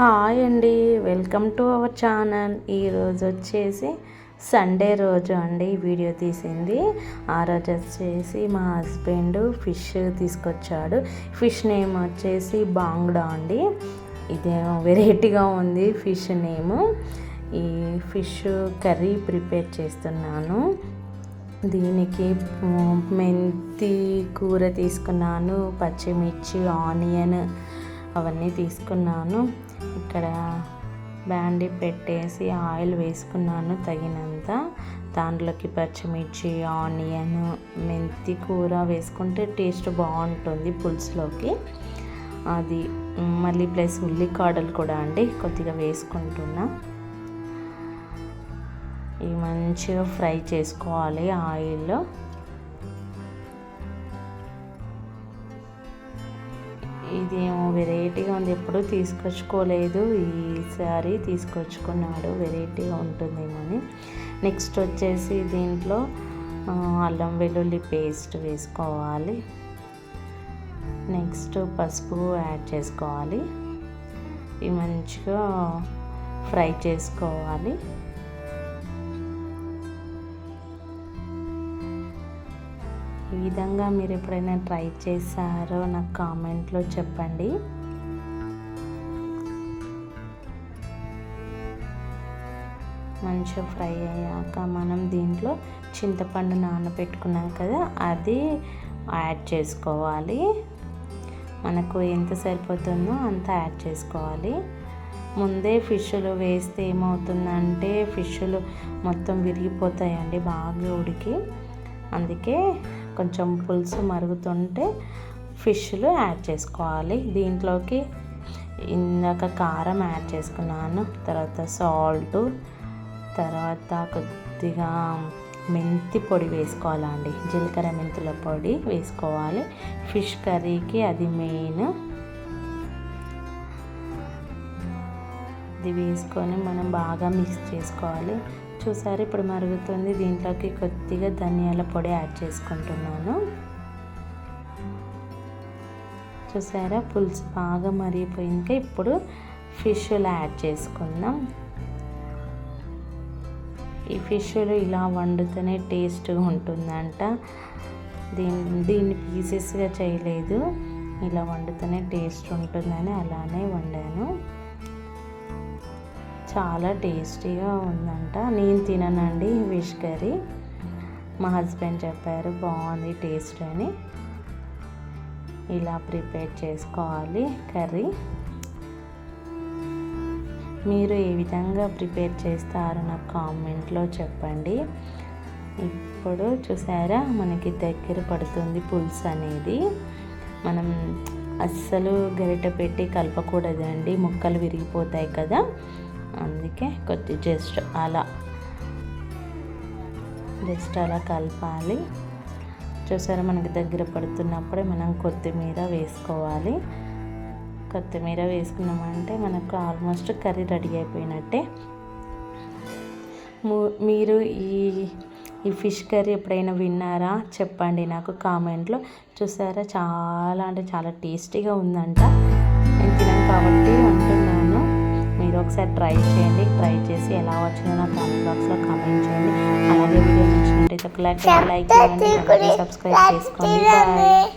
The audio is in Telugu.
హాయ్ అండి. Welcome to our channel. ఈరోజు వచ్చేసి సండే రోజు అండి వీడియో తీసింది. ఆ రోజు వచ్చేసి మా హస్బెండ్ ఫిష్ తీసుకొచ్చాడు. ఫిష్ నేమ్ వచ్చేసి బాంగ్డా అండి. ఇదేమో వెరైటీగా ఉంది ఫిష్ నేము. ఈ ఫిష్ కర్రీ ప్రిపేర్ చేస్తున్నాను. దీనికి మెంతి కూర తీసుకున్నాను పచ్చిమిర్చి ఆనియన్ అవన్నీ తీసుకున్నాను. ఇక్కడ బ్యాండీ పెట్టేసి ఆయిల్ వేసుకున్నాను తగినంత. దాంట్లోకి పచ్చిమిర్చి ఆనియన్ మెంతి కూర వేసుకుంటే టేస్ట్ బాగుంటుంది పులుసులోకి. అది మళ్ళీ ప్లస్ ఉల్లికాడలు కూడా అండి కొద్దిగా వేసుకుంటున్నా. ఇవి మంచిగా ఫ్రై చేసుకోవాలి ఆయిల్లో. ఇదేమో వెరైటీగా ఉంది. ఎప్పుడూ తీసుకొచ్చుకోలేదు. ఈసారి తీసుకొచ్చుకున్నాడు. వెరైటీగా ఉంటుందేమని. నెక్స్ట్ వచ్చేసి దీంట్లో అల్లం వెల్లుల్లి పేస్ట్ వేసుకోవాలి. నెక్స్ట్ పసుపు యాడ్ చేసుకోవాలి. ఇవి మంచిగా ఫ్రై చేసుకోవాలి. విధంగా మీరు ఎప్పుడైనా ట్రై చేశారో నాకు కామెంట్లో చెప్పండి. మంచిగా ఫ్రై అయ్యాక మనం దీంట్లో చింతపండు నానబెట్టుకున్నాం కదా అది యాడ్ చేసుకోవాలి. మనకు ఎంత సరిపోతుందో అంత యాడ్ చేసుకోవాలి. ముందే ఫిష్లు వేస్తే ఏమవుతుందంటే ఫిష్లు మొత్తం విరిగిపోతాయండి బాగా ఉడికి. అందుకే కొంచెం పులుసు మరుగుతుంటే ఫిష్లు యాడ్ చేసుకోవాలి. దీంట్లోకి ఇందాక కారం యాడ్ చేసుకున్నాను తర్వాత సాల్ట్ తర్వాత కొద్దిగా మెంతి పొడి వేసుకోవాలండి. జీలకర్ర మెంతుల పొడి వేసుకోవాలి. ఫిష్ కర్రీకి అది మెయిన్. ఇది వేసుకొని మనం బాగా మిక్స్ చేసుకోవాలి. చూసారు? ఇప్పుడు మరుగుతుంది. దీంట్లోకి కొద్దిగా ధనియాల పొడి యాడ్ చేసుకుంటున్నాను. చూసారా? పులుసు బాగా మరిగిపోయింది. ఇప్పుడు ఫిష్లు యాడ్ చేసుకుందాం. ఈ ఫిష్లు ఇలా వండితేనే టేస్ట్గా ఉంటుందంట. దీన్ని దీన్ని పీసెస్గా చేయలేదు. ఇలా వండితేనే టేస్ట్ ఉంటుందని అలానే వండాను. చాలా టేస్టీగా ఉందంట. నేను తిననండి ఫిష్ కర్రీ. మా హస్బెండ్ చెప్పారు బాగుంది టేస్ట్ అని. ఇలా ప్రిపేర్ చేసుకోవాలి కర్రీ. మీరు ఏ విధంగా ప్రిపేర్ చేస్తారో నాకు కామెంట్లో చెప్పండి. ఇప్పుడు చూసారా మనకి దగ్గర పడుతుంది పులుసు అనేది. మనం అస్సలు గరిట పెట్టి కలపకూడదండి ముక్కలు విరిగిపోతాయి కదా. అందుకే కొద్ది జస్ట్ అలా జస్ట్ అలా కలపాలి. చూసారా మనకి దగ్గర పడుతున్నప్పుడే మనం కొత్తిమీర వేసుకోవాలి. కొత్తిమీర వేసుకున్నామంటే మనకు ఆల్మోస్ట్ కర్రీ రెడీ అయిపోయినట్టే. మీరు ఈ ఈ ఫిష్ కర్రీ ఎప్పుడైనా విన్నారా? చెప్పండి నాకు కామెంట్లో. చూసారా? చాలా అంటే చాలా టేస్టీగా ఉందంట. నేను తినాను కాబట్టి అంటున్నాను ఒకసారి ట్రై చేయండి. ట్రై చేసి ఎలా వచ్చిందో నా కామెంట్ బాక్స్లో కామెంట్ చేయండి. అలాగే వీడియో నచ్చినట్టయితే ఒక లైక్ లైక్ చేయండి సబ్స్క్రైబ్ చేసుకోండి. బాయ్